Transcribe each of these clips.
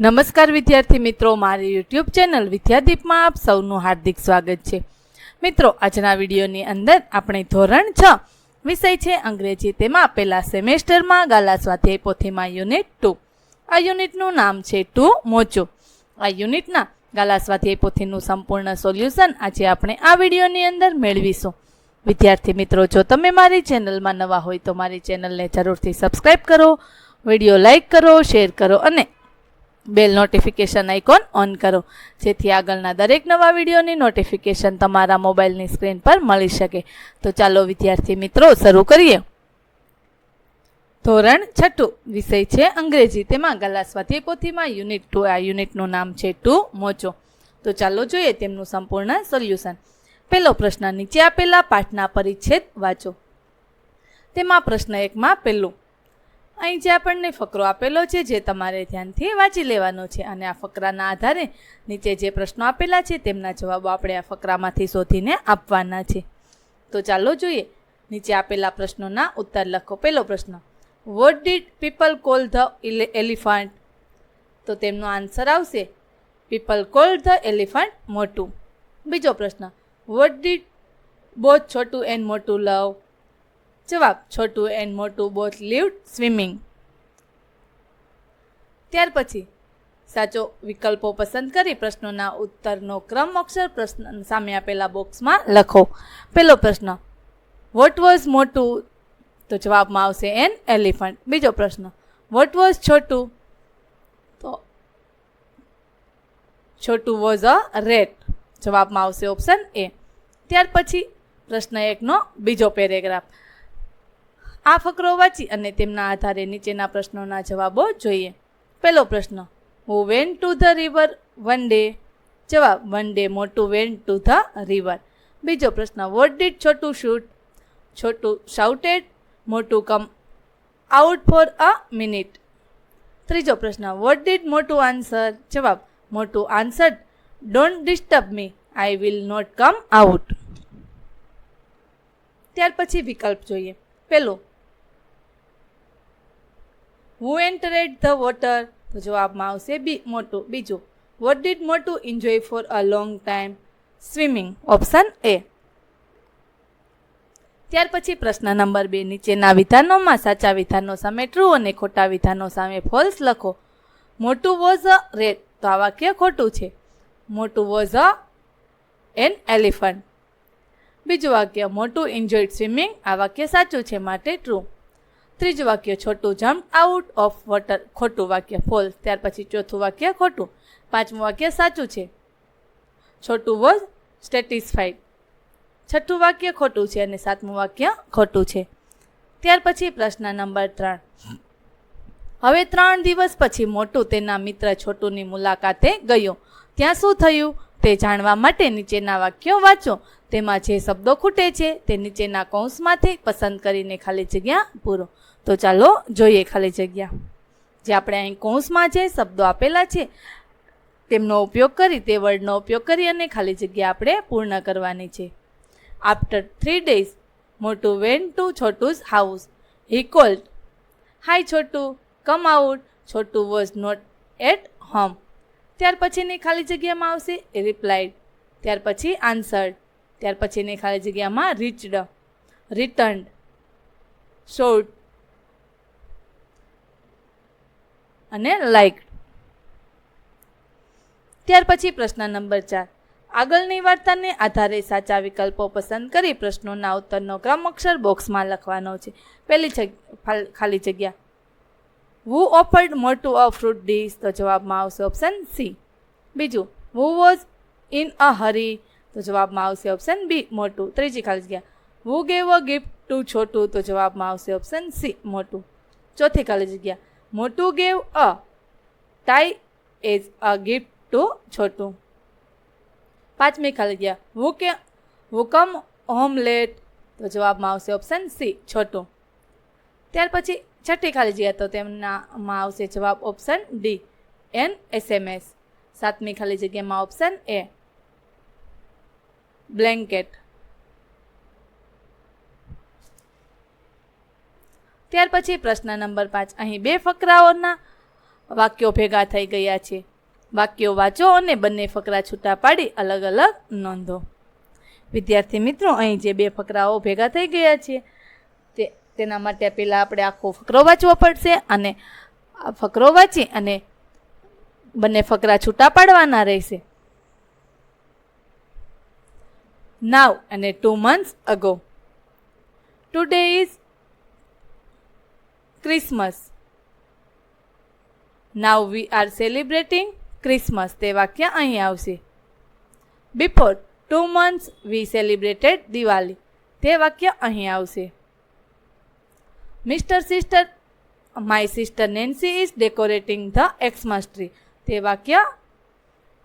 નમસ્કાર વિદ્યાર્થી મિત્રો, મારી યુટ્યુબ ચેનલ વિદ્યાદીપમાં આપ સૌનું હાર્દિક સ્વાગત છે. મિત્રો, આજના વિડીયોની અંદર આપણે ધોરણ છ વિષય છે અંગ્રેજી. તેમાં પહેલા સેમેસ્ટરમાં ગાલા સ્વાધ્યાય પોથીમાં યુનિટ ટુ. આ યુનિટનું નામ છે ટુ મોચો. આ યુનિટના ગાલા સ્વાધ્યાય પોથીનું સંપૂર્ણ સોલ્યુશન આજે આપણે આ વિડીયોની અંદર મેળવીશું. વિદ્યાર્થી મિત્રો, જો તમે મારી ચેનલમાં નવા હોય તો મારી ચેનલને જરૂરથી સબસ્ક્રાઈબ કરો, વીડિયો લાઇક કરો, શેર કરો અને બેલ નોટિફિકેશન આઇકોન ઓન કરો. જેથી આગળના દરેક નવા વિડીયોની નોટિફિકેશન તમારા મોબાઈલની સ્ક્રીન પર મળી શકે. તો ચાલો, વિદ્યાર્થી મિત્રો, શરૂ કરીએ. ધોરણ છઠ્ઠું. વિષય છે અંગ્રેજી. તેમાં ગલા સ્વાધ્યાય પોથીમાં યુનિટ ટુ આ યુનિટનું નામ છે ટુ મોચો તો ચાલો જોઈએ તેમનું સંપૂર્ણ સોલ્યુશન પહેલો પ્રશ્ન નીચે આપેલા પાઠના પરિચ્છેદ વાંચો. તેમાં પ્રશ્ન એકમાં પહેલું અહીં જે આપણને ફકરો આપેલો છે, જે તમારે ધ્યાનથી વાંચી લેવાનો છે અને આ ફકરાના આધારે નીચે જે પ્રશ્નો આપેલા છે, તેમના જવાબો આપણે આ ફકરામાંથી શોધીને આપવાના છે. તો ચાલો જોઈએ. નીચે આપેલા પ્રશ્નોના ઉત્તર લખો. પહેલો પ્રશ્ન. What did people call the elephant તો તેમનો આન્સર આવશે people call the elephant Motu. બીજો પ્રશ્ન. What did both Chhotu and Motu love જવાબ, Chhotu and Motu both loved swimming. ત્યાર પછી, સાચો વિકલ્પો પસંદ કરી પ્રશ્નોના ઉત્તરનો ક્રમ અક્ષર પ્રશ્ન સામે આપેલા બોક્સમાં લખો. પહેલો પ્રશ્ન વોટ વોઝ મોટું? તો જવાબમાં આવશે એન એલિફન્ટ બીજો પ્રશ્ન વોટ વોઝ છોટું? તો છોટું વોઝ અ રેટ જવાબમાં આવશે ઓપ્શન એ. ત્યાર પછી પ્રશ્ન એકનો બીજો પેરેગ્રાફ આ ફકરો વાંચી અને તેમના આધારે નીચેના પ્રશ્નોના જવાબો જોઈએ. પહેલો પ્રશ્ન who went to the river one day જવાબ one day Motu went to the river બીજો પ્રશ્ન what did Chhotu shoot Chhotu shouted Motu come out for a minute ત્રીજો પ્રશ્ન વોટ ડીડ મોટું આન્સર જવાબ Motu answer don't disturb me I will not come out ત્યાર પછી વિકલ્પ જોઈએ. પેલો હુ એન્ટરેડ ધ વોટર તો જવાબમાં આવશે બી, મોટું. બીજું what did Motu enjoy for a long time swimming option A ત્યાર પછી પ્રશ્ન નંબર બે, નીચેના વિધાનોમાં સાચા વિધાનો સામે ટ્રુ અને ખોટા વિધાનો સામે ફોલ્સ લખો. મોટું વોઝ અ રેડ તો આ વાક્ય ખોટું છે. મોટું વોઝ અ એન એલિફન્ટ બીજું વાક્ય, મોટું એન્જોયડ સ્વિમિંગ આ વાક્ય સાચું છે, માટે ટ્રુ ત્રીજું વાક્ય, Chhotu jump out of water. ખોટું વાક્ય ફોલ્સ ત્યાર પછી ચોથું વાક્ય, ખોટું. પાંચમું વાક્ય, સાચું છે. છોટું વોઝ સ્ટેટિસ્ફાઈડ છઠ્ઠું વાક્ય, ખોટું છે. અને સાતમું વાક્ય, ખોટું છે. ત્યાર પછી પ્રશ્ન નંબર ત્રણ. હવે ત્રણ દિવસ પછી મોટું તેના મિત્ર છોટુની મુલાકાતે ગયો. ત્યાં શું થયું? તે જાણવા માટે નીચેના વાક્યો વાંચો. તેમાં જે શબ્દો ખૂટે છે, તે નીચેના કૌંસમાંથી પસંદ કરીને ખાલી જગ્યા પૂરો. તો ચાલો જોઈએ ખાલી જગ્યા. જે આપણે અહીં કૌંસમાં જે શબ્દો આપેલા છે, તેમનો ઉપયોગ કરી, તે વર્ડનો ઉપયોગ કરી અને ખાલી જગ્યા આપણે પૂર્ણ કરવાની છે. After three days Motu went to Chhotu's house. He called hi Chhotu come out Chhotu was not at home ત્યાર પછીની ખાલી જગ્યામાં આવશે રિપ્લાઇડ ત્યાર પછી આન્સર્ડ ત્યાર પછીની ખાલી જગ્યામાં રીચડ રિટર્ન્ડ શોર્ટ અને લાઇક ત્યાર પછી પ્રશ્ન નંબર ચાર. આગળની વાર્તાને આધારે સાચા વિકલ્પો પસંદ કરી પ્રશ્નોના ઉત્તરનો ક્રમ અક્ષર બોક્સમાં લખવાનો છે. પહેલી ખાલી જગ્યા. વુ ઓફર્ડ મોટું અ ફ્રૂટ ડીશ તો જવાબમાં આવશે ઓપ્શન સી બીજું વુ વોઝ ઇન અ હરી તો જવાબમાં આવશે ઓપ્શન બી મોટું. ત્રીજી ખાલી જગ્યા. Who gave a gift to Chhotu તો જવાબમાં આવશે ઓપ્શન સી મોટું. ચોથી ખાલી જગ્યા. Motu gave a. Tie as a gift to Chhotu. પાંચમી ખાલી ગયા વુ કે વુ કમ હોમ લેટ. તો જવાબમાં આવશે ઓપ્શન સી છોટું. ત્યાર પછી છઠ્ઠી ખાલી જગ્યા તો તેમનામાં આવશે જવાબ ઓપ્શન ડી એન એસએમએસ સાતમી ખાલી જગ્યામાં ઓપ્શન એ બ્લેન્કેટ ત્યાર પછી પ્રશ્ન નંબર પાંચ. અહીં બે ફકરાઓના વાક્યો ભેગા થઈ ગયા છે. વાક્યો વાંચો અને બંને ફકરા છૂટા પાડી અલગ અલગ નોંધો. વિદ્યાર્થી મિત્રો, અહીં જે બે ફકરાઓ ભેગા થઈ ગયા છે, તે તેના માટે પહેલાં આપણે આખો ફકરો વાંચવો પડશે અને આ ફકરો વાંચી અને બંને ફકરા છૂટા પાડવાના રહેશે. નાવ અને two months ago today is Christmas now we are celebrating Christmas તે વાક્ય અહીં આવશે. Before two months we celebrated Diwali તે વાક્ય અહીં આવશે. Mister sister my sister Nancy is decorating the Xmas tree તે વાક્ય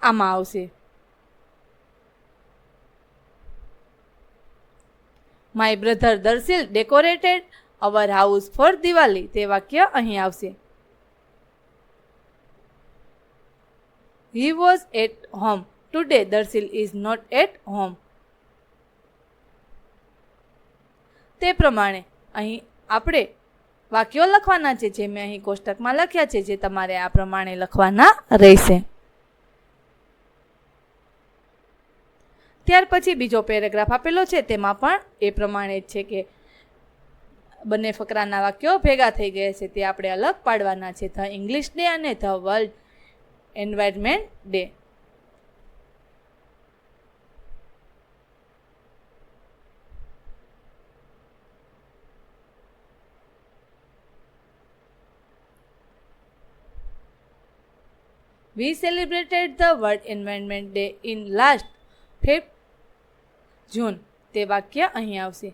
આમાં આવશે. My brother Darshil decorated our house for Diwali તે વાક્ય અહીં આવશે. He was at home today Darshil is not at home તે પ્રમાણે અહીં આપણે વાક્યો લખવાના છે જે મેં અહીં કોષ્ટકમાં લખ્યા છે જે તમારે આ પ્રમાણે લખવાના રહેશે. ત્યાર પછી બીજો પેરેગ્રાફ આપેલો છે તેમાં પણ એ પ્રમાણે જ છે કે બંને ફકરાના વાક્યો ભેગા થઈ ગયા છે, તે આપણે અલગ પાડવાના છે. ધ ઇંગ્લિશ ડે અને the world environment day. We celebrated the World Environment Day in last 5th June. તે વાક્ય અહીં આવશે.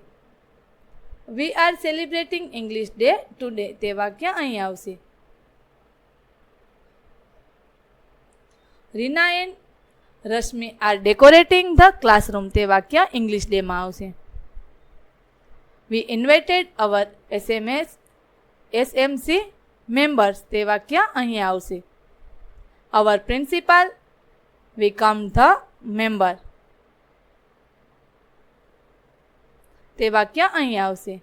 We are celebrating English day today તે વાક્ય અહીં આવશે. Reena and Rashmi are decorating the classroom તે વાક્ય ઇંગ્લિશ ડેમાં આવશે. We invited our SMS SMC members તે વાક્ય અહીં આવશે. Our principal we come the member તે વાક્ય અહીં આવશે.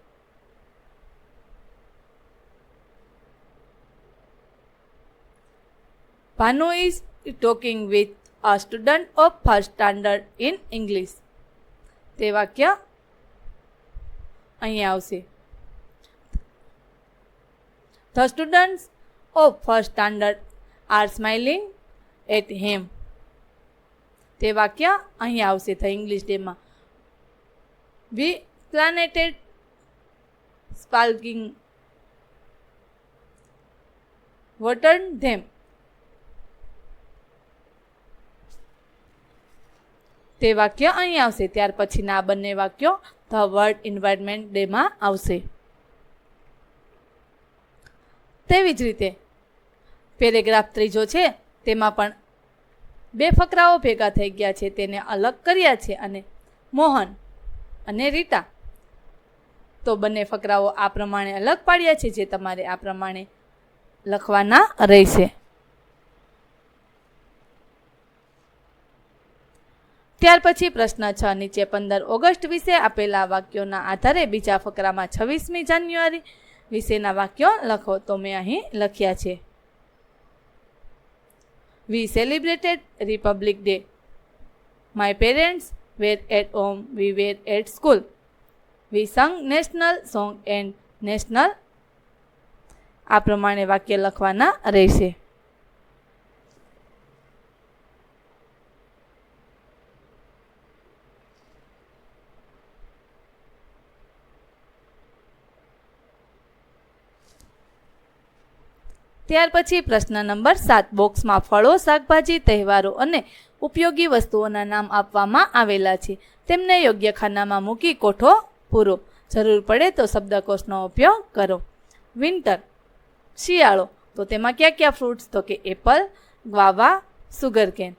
Bhanu is talking with a student of first standard in English તે વાક્ય અહીં આવશે. The students of first standard are smiling at them તે વાક્ય અહીં આવશે. The English ડેમાં. વી પ્લાનેટેડ સ્પાલ્કિંગ વોટર્ન ધેમ તે વાક્ય અહીં આવશે. ત્યાર પછીના આ બંને વાક્યો ધ વર્લ્ડ એન્વાયરમેન્ટ ડેમાં આવશે. તેવી જ રીતે, પેરેગ્રાફ ત્રીજો છે, તેમાં પણ બે ફકરાઓ ભેગા થઈ ગયા છે, તેને અલગ કર્યા છે અને મોહન અને રીટા તો બંને ફકરાઓ આ પ્રમાણે અલગ પાડ્યા છે જે તમારે આ પ્રમાણે લખવાના રહેશે. ત્યાર પછી પ્રશ્ન છ. નીચે પંદર ઓગસ્ટ વિશે આપેલા વાક્યોના આધારે બીજા ફકરામાં છવ્વીસમી જાન્યુઆરી વિશેના વાક્યો લખો. તો મેં અહીં લખ્યા છે. We celebrated republic day my parents were at home we were at school we sung national song and national આ પ્રમાણે વાક્ય લખવાના રહેશે. ત્યાર પછી પ્રશ્ન નંબર સાત. બોક્સમાં ફળો, શાકભાજી, તહેવારો અને ઉપયોગી વસ્તુઓના નામ આપવામાં આવેલા છે. તેમને યોગ્ય ખાનામાં મૂકી, કોઠો પૂરો. જરૂર પડે તો શબ્દકોશનો ઉપયોગ કરો. વિન્ટર. શિયાળો. તો તેમાં કયા કયા ફ્રૂટ્સ તો કે એપલ, ગ્વાવા, સુગરકેન.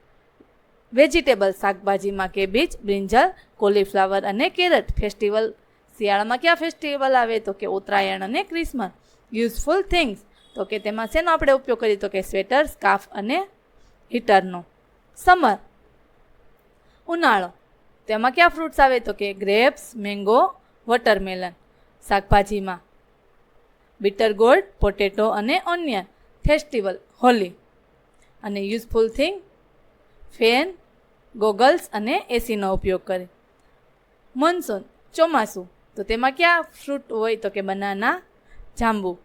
વેજીટેબલ શાકભાજીમાં કે બીજ, બ્રિંજલ, કોલીફ્લાવર અને કેરટ. ફેસ્ટિવલ શિયાળામાં કયા ફેસ્ટિવલ આવે? તો કે ઉત્તરાયણ અને ક્રિસમસ. યુઝફુલ થિંગ્સ તો કે તેમાં શેનો આપણે ઉપયોગ કરીએ? તો કે સ્વેટર સ્કાર્ફ અને હીટરનો. સમર ઉનાળો. તેમાં કયા ફ્રૂટ્સ આવે? તો કે ગ્રેપ્સ મેંગો વોટરમેલન, શાકભાજીમાં. બીટર ગોલ્ડ પોટેટો અને ઓનિયન ફેસ્ટિવલ હોલી. અને યુઝફુલ થિંગ ફેન ગોગલ્સ અને એસીનો ઉપયોગ કરે. મોન્સૂન ચોમાસું. તો તેમાં ક્યાં ફ્રૂટ હોય તો કે બનાના જાંબુ.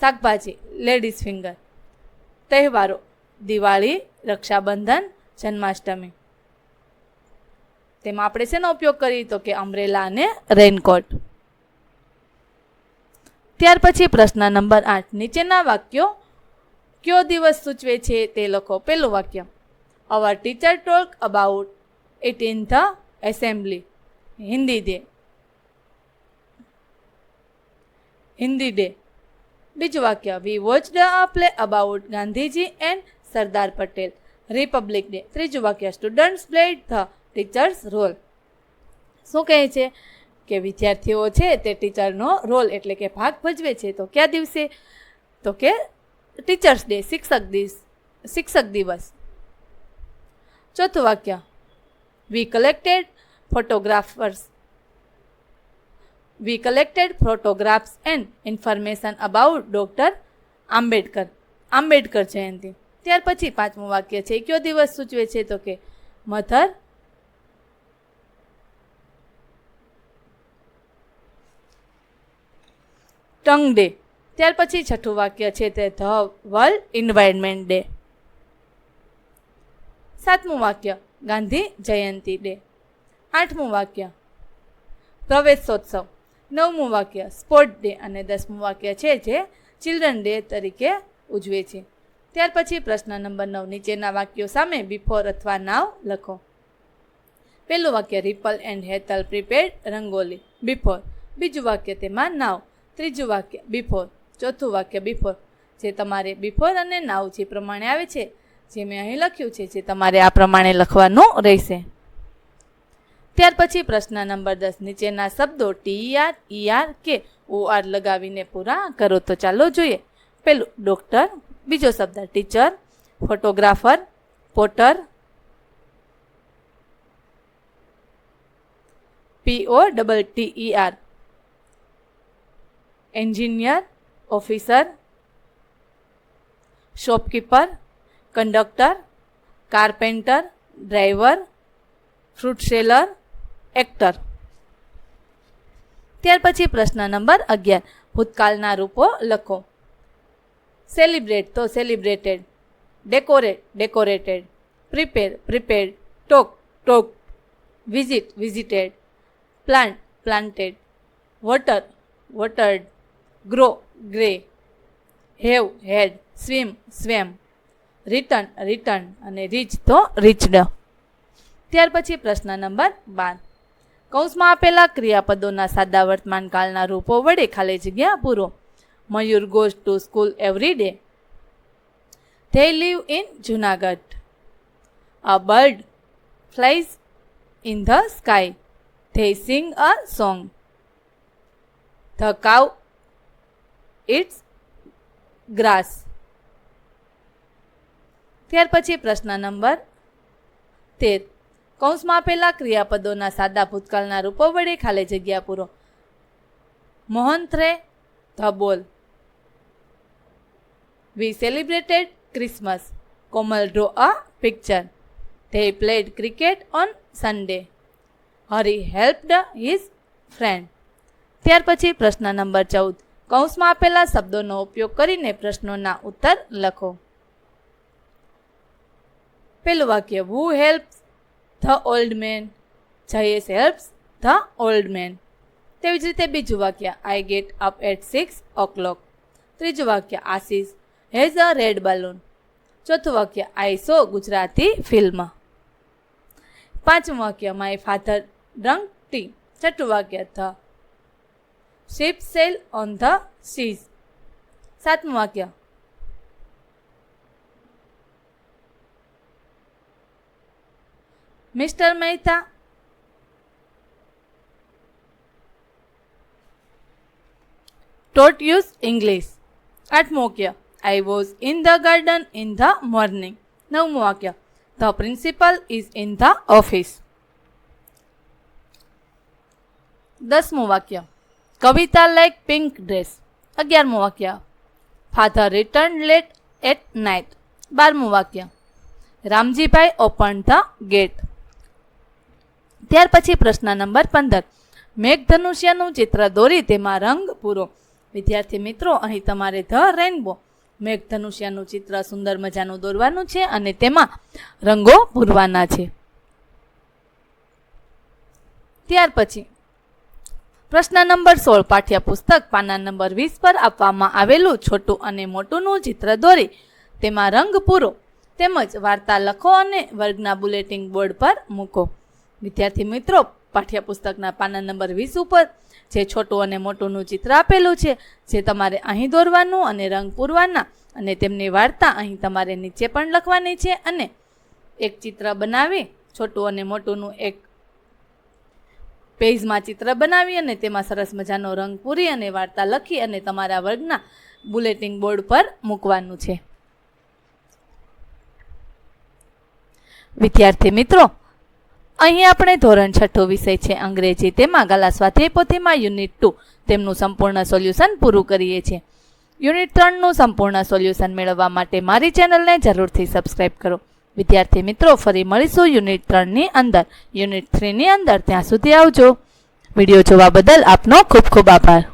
શાકભાજી લેડીઝ ફિંગર તહેવારો, દિવાળી, રક્ષાબંધન, જન્માષ્ટમી. તેમાં આપણે શેનો ઉપયોગ કરીએ? તો કે અમ્બ્રેલા અને રેનકોટ ત્યાર પછી પ્રશ્ન નંબર આઠ. નીચેના વાક્યો કયો દિવસ સૂચવે છે તે લખો. પહેલું વાક્ય. Our teacher talk about it in the assembly Hindi day Hindi day બીજું વાક્ય. We watch a play about Gandhiji and Sardar Patel. Republic day ત્રીજું વાક્ય. Students played the teachers role શું કહે છે? કે વિદ્યાર્થીઓ છે તે ટીચરનો રોલ એટલે કે ભાગ ભજવે છે. તો કયા દિવસે? તો કે ટીચર્સ ડે શિક્ષક દિવસ શિક્ષક દિવસ. ચોથું વાક્ય. We collected photographers we collected photographs and information about doctor Ambedkar Ambedkar Jayanti ત્યાર પછી પાંચમું વાક્ય છે. કયો દિવસ સૂચવે છે? તો કે મધર ટંગ ડે. ત્યાર પછી છઠ્ઠું વાક્ય છે તે ધ વર્લ્ડ એન્વાયરમેન્ટ ડે. સાતમું વાક્ય, ગાંધી જયંતિ ડે. આઠમું વાક્ય, પ્રવેશોત્સવ. નવમું વાક્ય, સ્પોર્ટ ડે અને દસમું વાક્ય છે જે ચિલ્ડ્રન ડે તરીકે ઉજવે છે. ત્યાર પછી પ્રશ્ન નંબર નવ, નીચેના વાક્યો સામે બિફોર અથવા નાવ લખો. પહેલું વાક્ય Ripal and Hetal prepared rangoli. Before બીજું વાક્ય તેમાં નાવ ત્રીજું વાક્ય બિફોર ચોથું વાક્ય બિફોર જે તમારે બિફોર અને નાવ જે પ્રમાણે આવે છે, જે મેં અહીં લખ્યું છે, જે તમારે આ પ્રમાણે લખવાનું રહેશે. ત્યાર પછી પ્રશ્ન નંબર દસ, નીચેના શબ્દો ટી ઈઆર કે ઓ આર લગાવીને પૂરા કરો તો ચાલો જોઈએ. પેલું ડૉક્ટર બીજો શબ્દ teacher photographer potter O double T E R engineer, officer, shopkeeper, conductor, carpenter, driver, fruit seller, actor. ત્યાર પછી પ્રશ્ન નંબર અગિયાર. ભૂતકાળના રૂપો લખો. સેલિબ્રેટ તો celebrated decorate decorated prepare prepared talk talk visit visited plant planted water watered grow grew have had swim swam return return અને reach તો reached ત્યાર પછી પ્રશ્ન નંબર બાર. કૌંસમાં આપેલા ક્રિયાપદોના સાદા વર્તમાન કાળના રૂપો વડે ખાલી જગ્યા પૂરો. Mayur goes to school every day they live in Junagadh a bird flies in the sky they sing a song the cow eats grass ત્યાર પછી પ્રશ્ન નંબર તેર. કૌંસમાં આપેલા ક્રિયાપદોના સાદા ભૂતકાળના રૂપો વડે ખાલી જગ્યા પૂરો. Mohan the ball we celebrated Christmas Komal draw a picture. They played cricket on Sunday Hari helped his friend ત્યાર પછી પ્રશ્ન નંબર ચૌદ. કૌંસમાં આપેલા શબ્દોનો ઉપયોગ કરીને પ્રશ્નોના ઉત્તર લખો. પેલું વાક્ય who help the old man Jayesh helps the old man તેવી જ રીતે બીજું વાક્ય I get up at six o'clock ત્રીજું વાક્ય Ashish has a red balloon ચોથું વાક્ય આઈ સો ગુજરાતી ફિલ્મ પાંચમું વાક્ય માય ફાધર ડ્રંક ટી છઠ્ઠું વાક્ય the ship sail on the seas સાતમું વાક્ય. Mister Mehta taught us English આઠમું વાક્ય. I was in the garden in the morning નવમું વાક્ય. The principal is in the office દસમું વાક્ય. કવિતા લાઈક પિંક ડ્રેસ અગિયારમું વાક્ય. Father return late at night બારમું વાક્ય. રામજીભાઈ ઓપન ધ ગેટ ત્યાર પછી પ્રશ્ન નંબર પંદર. મેઘધનુષ્યનું ચિત્ર દોરી તેમાં રંગ પૂરો. વિદ્યાર્થી મિત્રો, અહીં તમારે ધ રેનબો મેઘધનુષ્યનું ચિત્ર સુંદર મજાનું દોરવાનું છે અને તેમાં રંગો પૂરવાના છે. ત્યાર પછી પ્રશ્ન નંબર સોળ, પાઠ્યપુસ્તક, પાના નંબર વીસ પર આપવામાં આવેલું છોટું અને મોટુંનું ચિત્ર દોરી. તેમાં રંગ પૂરો. તેમજ વાર્તા લખો અને વર્ગના બુલેટિન બોર્ડ પર મૂકો. વિદ્યાર્થી મિત્રો, પાઠ્યપુસ્તકના પાના નંબર વીસ ઉપર જે છોટું અને મોટુંનું ચિત્ર આપેલું છે, જે તમારે અહીં દોરવાનું અને રંગ પૂરવાના અને તેમની વાર્તા અહીં તમારે નીચે પણ લખવાની છે અને એક ચિત્ર બનાવી, છોટું અને મોટુંનું એક પેજમાં ચિત્ર બનાવી અને તેમાં સરસ મજાનો રંગ પૂરી અને વાર્તા લખી અને તમારા વર્ગના બુલેટિન બોર્ડ પર મૂકવાનું છે. વિદ્યાર્થી મિત્રો, અહીં આપણે ધોરણ છઠ્ઠો વિષય છે અંગ્રેજી. તેમાં ગાલા સ્વાધ્યાય પોથીમાં યુનિટ ટુ તેમનું સંપૂર્ણ સોલ્યુશન પૂરું કરીએ છીએ. યુનિટ ત્રણનું સંપૂર્ણ સોલ્યુશન મેળવવા માટે મારી ચેનલને જરૂરથી સબસ્ક્રાઇબ કરો. વિદ્યાર્થી મિત્રો, ફરી મળીશું યુનિટ ત્રણની અંદર. યુનિટ થ્રીની અંદર ત્યાં સુધી આવજો. વીડિયો જોવા બદલ આપનો ખૂબ ખૂબ આભાર.